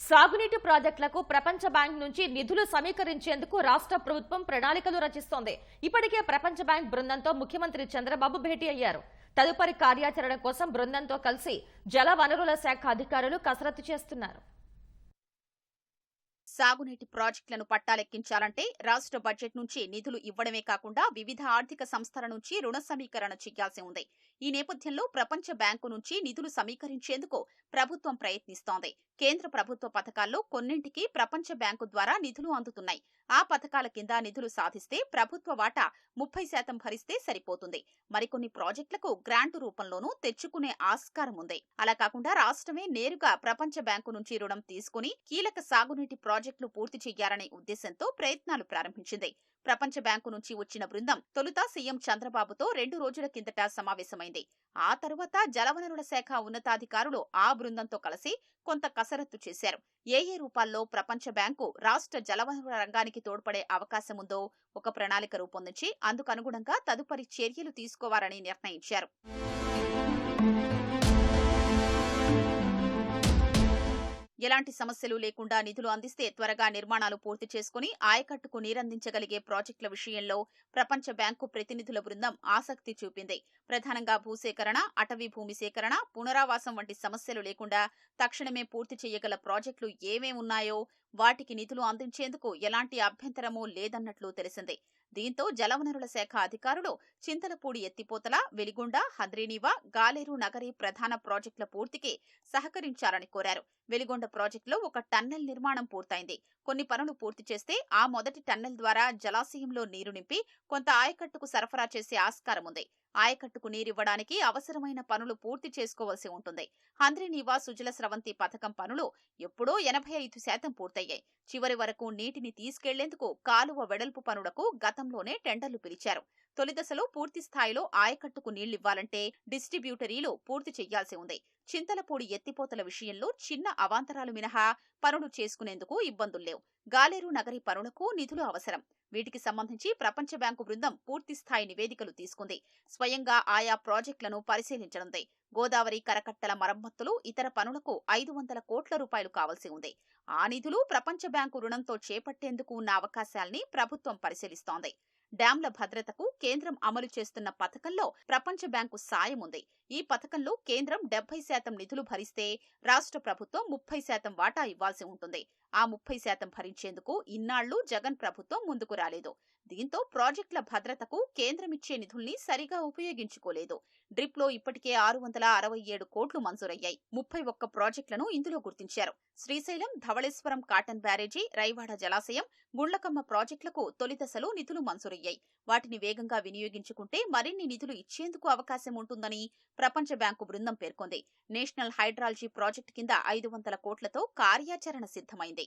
సాగునీటి ప్రాజెక్టులకు ప్రపంచ బ్యాంక్ నుంచి నిధులు సమీకరించేందుకు రాష్ట్ర ప్రభుత్వం ప్రణాళికలు రచిస్తోంది. ఇప్పటికే ప్రపంచ బ్యాంక్ బృందంతో ముఖ్యమంత్రి చంద్రబాబు భేటీ అయ్యారు. తదుపరి కార్యాచరణ కోసం బృందంతో కలిసి జల వనరుల శాఖ అధికారులు కసరత్తు చేస్తున్నారు. సాగునీటి ప్రాజెక్టులను పట్టాలెక్కించాలంటే రాష్ట్ర బడ్జెట్ నుంచి నిధులు ఇవ్వడమే కాకుండా వివిధ ఆర్థిక సంస్థల నుంచి రుణ సమీకరణ చేయాల్సి ఉంది. ఈ నేపథ్యంలో ప్రపంచ బ్యాంకు నుంచి నిధులు సమీకరించేందుకు ప్రభుత్వం ప్రయత్నిస్తోంది. కేంద్ర ప్రభుత్వ పథకాల్లో కొన్నింటికి ప్రపంచ బ్యాంకు ద్వారా నిధులు అందుతున్నాయి. ఆ పథకాల కింద నిధులు సాధిస్తే ప్రభుత్వ వాటా ముప్పై శాతం భరిస్తే సరిపోతుంది. మరికొన్ని ప్రాజెక్టులకు గ్రాంటు రూపంలోనూ తెచ్చుకునే ఆస్కారం ఉంది. అలా కాకుండా రాష్ట్రమే నేరుగా ప్రపంచ బ్యాంకు నుంచి రుణం తీసుకుని కీలక సాగునీటి ప్రాజెక్టులు పూర్తి చేయాలనే ఉద్దేశంతో ప్రయత్నాలు ప్రారంభించింది. ప్రపంచ బ్యాంకు నుంచి వచ్చిన బృందం తొలుత సీఎం చంద్రబాబుతో రెండు రోజుల కిందట సమావేశమైంది. ఆ తర్వాత జలవనరుల శాఖ ఉన్నతాధికారులు ఆ బృందంతో కలిసి కొంత కసరత్తు చేశారు. ఏ ఏ రూపాల్లో ప్రపంచ బ్యాంకు రాష్ట్ర జలవనరుల రంగానికి తోడ్పడే అవకాశం ఉందో ఒక ప్రణాళిక రూపొందించి అందుకు అనుగుణంగా తదుపరి చర్యలు తీసుకోవాలని నిర్ణయించారు. ఎలాంటి సమస్యలు లేకుండా నిధులు అందిస్తే త్వరగా నిర్మాణాలు పూర్తి చేసుకుని ఆయకట్టుకు నీరందించగలిగే ప్రాజెక్టుల విషయంలో ప్రపంచ బ్యాంకు ప్రతినిధుల బృందం ఆసక్తి చూపింది. ప్రధానంగా భూసేకరణ అటవీ భూమి సేకరణ పునరావాసం వంటి సమస్యలు లేకుండా తక్షణమే పూర్తి చేయగల ప్రాజెక్టులు ఏమేమున్నాయో వాటికి నిధులు అందించేందుకు ఎలాంటి అభ్యంతరమూ లేదన్నట్లు తెలిసింది. దీంతో జలవనరుల శాఖ అధికారులు చింతలపూడి ఎత్తిపోతల వెలిగొండ హద్రీనీవ గాలేరు నగరి ప్రధాన ప్రాజెక్టుల పూర్తికి సహకరించాలని కోరారు. వెలిగొండ ప్రాజెక్టులో ఒక టన్నెల్ నిర్మాణం పూర్తయింది. కొన్ని పనులు పూర్తి చేస్తే ఆ మొదటి టన్నెల్ ద్వారా జలాశయంలో నీరు నింపి కొంత ఆయకట్టుకు సరఫరా చేసే ఆస్కారం ఉంది ఆయకట్టుకు నీరివ్వడానికి అవసరమైన పనులు పూర్తి చేసుకోవాల్సి ఉంటుంది. హంద్రీనీవా సుజల స్రవంతి పథకం పనులు ఎప్పుడో ఎనభై ఐదు శాతం పూర్తయ్యాయి. చివరి వరకు నీటిని తీసుకెళ్ళేందుకు కాలువ వెడల్పు పనులకు గతంలోనే టెండర్లు పిలిచారు. తొలి దశలో పూర్తి స్థాయిలో ఆయకట్టుకు నీళ్ళివ్వాలంటే డిస్ట్రిబ్యూటరీలు పూర్తి చేయాల్సి ఉంది. చింతలపూడి ఎత్తిపోతల విషయంలో చిన్న అవాంతరాలు మినహా పనులు చేసుకునేందుకు ఇబ్బందులు లేవు గాలేరు నగరి పనులకు నిధులు అవసరం. వీటికి సంబంధించి ప్రపంచ బ్యాంకు బృందం పూర్తి స్థాయి నివేదికలు తీసుకుంది. స్వయంగా ఆయా ప్రాజెక్టులను పరిశీలించనుంది. గోదావరి కరకట్టల మరమ్మతులు ఇతర పనులకు ఐదు వందల కోట్ల రూపాయలు కావాల్సి ఉంది. ఆ నిధులు ప్రపంచ బ్యాంకు రుణంతో చేపట్టేందుకు ఉన్న అవకాశాల్ని ప్రభుత్వం పరిశీలిస్తోంది. డ్యాంల భద్రతకు కేంద్రం అమలు చేస్తున్న పథకంలో ప్రపంచ బ్యాంకు సాయం ఉంది ఈ పథకంలో కేంద్రం డెబ్బై శాతం నిధులు భరిస్తే రాష్ట్ర ప్రభుత్వం ముప్పై శాతం వాటా ఇవ్వాల్సి ఉంటుంది. ఆ ముప్పై శాతం భరించేందుకు ఇన్నాళ్ళు జగన్ ప్రభుత్వం ముందుకు రాలేదు. దీంతో ప్రాజెక్టుల భద్రతకు కేంద్రమిచ్చే నిధుల్ని సరిగా ఉపయోగించుకోలేదు. డ్రిప్లో ఇప్పటికే ఆరు వందల అరవై ఏడు కోట్లు మంజూరయ్యాయి. ముప్పై ఒక్క ప్రాజెక్టులను ఇందులో గుర్తించారు. శ్రీశైలం ధవళేశ్వరం కాటన్ బ్యారేజీ రైవాడ జలాశయం గుండ్లకమ్మ ప్రాజెక్టులకు తొలి దశలో నిధులు మంజూరయ్యాయి. వాటిని వేగంగా వినియోగించుకుంటే మరిన్ని నిధులు ఇచ్చేందుకు అవకాశం ఉంటుందని ప్రపంచ బ్యాంకు బృందం పేర్కొంది. నేషనల్ హైడ్రాలజీ ప్రాజెక్టు కింద ఐదు వందల కోట్లతో కార్యాచరణ సిద్ధమైంది.